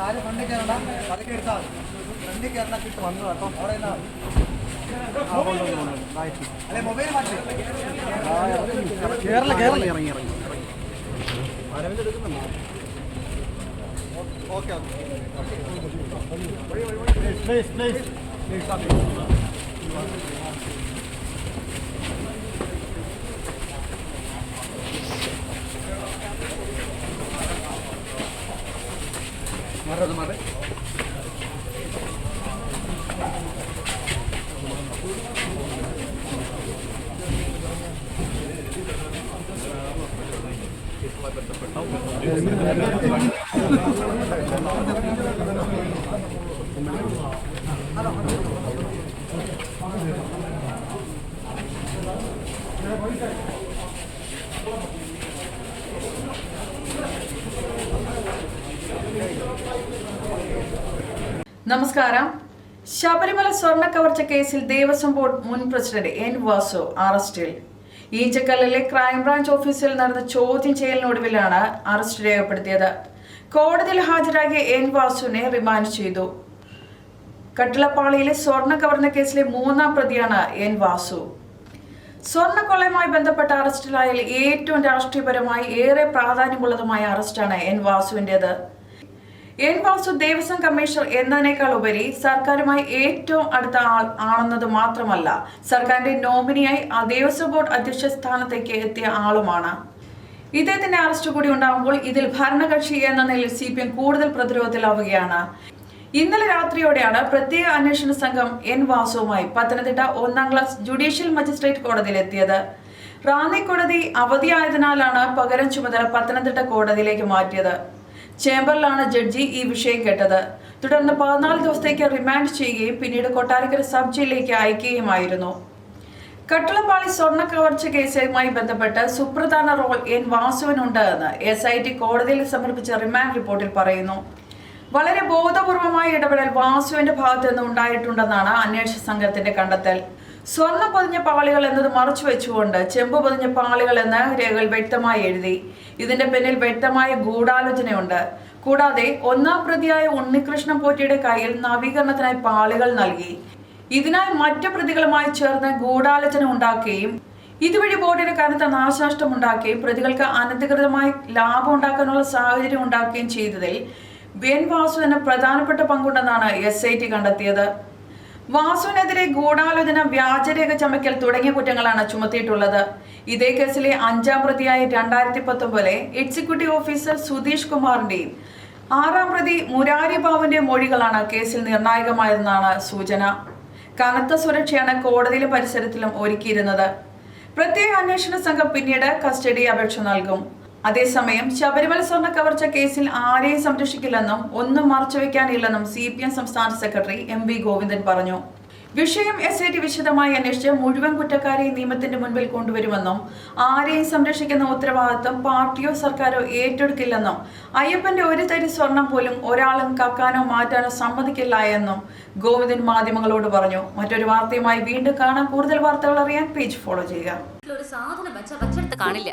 ആരും ഫ്രണ്ടിൽ കയറണ്ട പതുക്കെ എടുത്താൽ ഫ്രണ്ടിൽ കയറണ കിട്ടും വന്നു കേട്ടോ. അവിടെ. അല്ലെ മൊബൈൽ മാറ്റി. കേരള കേരള. ഇറങ്ങി ഇറങ്ങി ഓക്കെ മാറത് മാറേ. നമസ്കാരം. ശബരിമല സ്വർണ കവർച്ച കേസിൽ ദേവസ്വം ബോർഡ് മുൻ പ്രസിഡന്റ് എൻ വാസു അറസ്റ്റിൽ. ഈച്ചക്കല്ലിലെ ക്രൈംബ്രാഞ്ച് ഓഫീസിൽ നടന്ന ചോദ്യം ചെയ്യലിനൊടുവിലാണ് അറസ്റ്റ് രേഖപ്പെടുത്തിയത്. കോടതിയിൽ ഹാജരാക്കിയ എൻ വാസുവിനെ റിമാൻഡ് ചെയ്തു. കട്ടിളപ്പാളിയിലെ സ്വർണ കവർന്ന കേസിലെ മൂന്നാം പ്രതിയാണ് എൻ വാസു. സ്വർണക്കൊള്ളയുമായി ബന്ധപ്പെട്ട അറസ്റ്റിലായാൽ ഏറ്റവും രാഷ്ട്രീയപരമായി ഏറെ പ്രാധാന്യമുള്ളതുമായ അറസ്റ്റാണ് എൻ വാസുവിന്റെത്. എൻ വാസു ദേവസ്വം കമ്മീഷണർ എന്നതിനേക്കാൾ ഉപരി സർക്കാരുമായി ഏറ്റവും അടുത്ത ആൾ ആണെന്നത് മാത്രമല്ല സർക്കാരിന്റെ നോമിനിയായി ആ ദേവസ്വം ബോർഡ് അധ്യക്ഷ സ്ഥാനത്തേക്ക് എത്തിയ ആളുമാണ്. ഇദ്ദേഹത്തിന്റെ അറസ്റ്റ് കൂടി ഉണ്ടാകുമ്പോൾ ഇതിൽ ഭരണകക്ഷി എന്ന നിലയിൽ സി പി എം കൂടുതൽ പ്രതിരോധത്തിലാവുകയാണ്. ഇന്നലെ രാത്രിയോടെയാണ് പ്രത്യേക അന്വേഷണ സംഘം എൻ വാസുവുമായി പത്തനംതിട്ട ഒന്നാം ക്ലാസ് ജുഡീഷ്യൽ മജിസ്ട്രേറ്റ് കോടതിയിൽ എത്തിയത്. റാന്നി കോടതി അവധിയായതിനാലാണ് പകരം ചുമതല പത്തനംതിട്ട കോടതിയിലേക്ക് മാറ്റിയത്. ചേംബറിലാണ് ജഡ്ജി ഈ വിഷയം കേട്ടത്. തുടർന്ന് പതിനാല് ദിവസത്തേക്ക് റിമാൻഡ് ചെയ്യുകയും പിന്നീട് കൊട്ടാരക്കര സബ് ജയിലിലേക്ക് അയക്കുകയുമായിരുന്നു. കട്ടളപ്പാളി സ്വർണ കവർച്ച കേസുമായി ബന്ധപ്പെട്ട് സുപ്രധാന റോൾ എൻ വാസുവിനുണ്ട് എന്ന് എസ് ഐ ടി കോടതിയിൽ സമർപ്പിച്ച റിമാൻഡ് റിപ്പോർട്ടിൽ പറയുന്നു. വളരെ ബോധപൂർവമായ ഇടപെടൽ വാസുവിന്റെ ഭാഗത്തു നിന്ന് ഉണ്ടായിട്ടുണ്ടെന്നാണ് അന്വേഷണ സംഘത്തിന്റെ കണ്ടെത്തൽ. സ്വർണ പൊതിഞ്ഞ പാളികൾ എന്നത് മറച്ചു വെച്ചുകൊണ്ട് ചെമ്പ് പൊതിഞ്ഞ പാളികൾ എന്ന രേഖകൾ വ്യക്തമായി എഴുതി. ഇതിന്റെ പിന്നിൽ വ്യക്തമായ ഗൂഢാലോചനയുണ്ട്. കൂടാതെ ഒന്നാം പ്രതിയായ ഉണ്ണികൃഷ്ണൻ പോറ്റിയുടെ കയ്യിൽ നവീകരണത്തിനായി പാളികൾ നൽകി. ഇതിനായി മറ്റു പ്രതികളുമായി ചേർന്ന് ഗൂഢാലോചന ഉണ്ടാക്കുകയും ഇതുവഴി ബോർഡിന് കനത്ത നാശനഷ്ടം ഉണ്ടാക്കുകയും പ്രതികൾക്ക് അനധികൃതമായി ലാഭം ഉണ്ടാക്കാനുള്ള സാഹചര്യം ഉണ്ടാക്കുകയും ചെയ്തതിൽ എൻ വാസുവിന് പ്രധാനപ്പെട്ട പങ്കുണ്ടെന്നാണ് എസ് ഐ ടി കണ്ടെത്തിയത്. വാസുവിനെതിരെ ഗൂഢാലോചന വ്യാജരേഖ ചമയ്ക്കൽ തുടങ്ങിയ കുറ്റങ്ങളാണ് ചുമത്തിയിട്ടുള്ളത്. ഇതേ കേസിലെ അഞ്ചാം പ്രതിയായ രണ്ടായിരത്തി പത്തൊമ്പതിലെ എക്സിക്യൂട്ടീവ് ഓഫീസർ സുധീഷ് കുമാറിന്റെയും ആറാം പ്രതി മുരാരി ബാബുവിന്റെ മൊഴികളാണ് കേസിൽ നിർണായകമായതെന്നാണ് സൂചന. കനത്ത സുരക്ഷയാണ് കോടതിയിലും പരിസരത്തിലും ഒരുക്കിയിരുന്നത്. പ്രത്യേക അന്വേഷണ സംഘം പിന്നീട് കസ്റ്റഡി അപേക്ഷ നൽകും. അതേസമയം ശബരിമല സ്വർണ കവർച്ച കേസിൽ ആരെയും സംരക്ഷിക്കില്ലെന്നും ഒന്നും മറച്ചുവെക്കാനില്ലെന്നും സി പി എം സംസ്ഥാന സെക്രട്ടറി എം വി ഗോവിന്ദൻ പറഞ്ഞു. വിഷയം എസ് ഐ ടി വിശദമായി അന്വേഷിച്ച് മുഴുവൻ കുറ്റക്കാരെയും നിയമത്തിന്റെ മുൻപിൽ കൊണ്ടുവരുമെന്നും ആരെയും സംരക്ഷിക്കുന്ന ഉത്തരവാദിത്വം പാർട്ടിയോ സർക്കാരോ ഏറ്റെടുക്കില്ലെന്നും അയ്യപ്പന്റെ ഒരു തരി സ്വർണം പോലും ഒരാളും കക്കാനോ മാറ്റാനോ സമ്മതിക്കില്ല എന്നും ഗോവിന്ദൻ മാധ്യമങ്ങളോട് പറഞ്ഞു. മറ്റൊരു വാർത്തയുമായി വീണ്ടും കാണാൻ കൂടുതൽ വാർത്തകൾ അറിയാൻ പേജ് ഫോളോ ചെയ്യുക. ഒരു സാധനം വെച്ച കാണില്ല.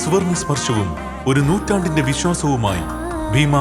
സുവർണ സ്പർശവും ഒരു നൂറ്റാണ്ടിന്റെ വിശ്വാസവുമായി ഭീമ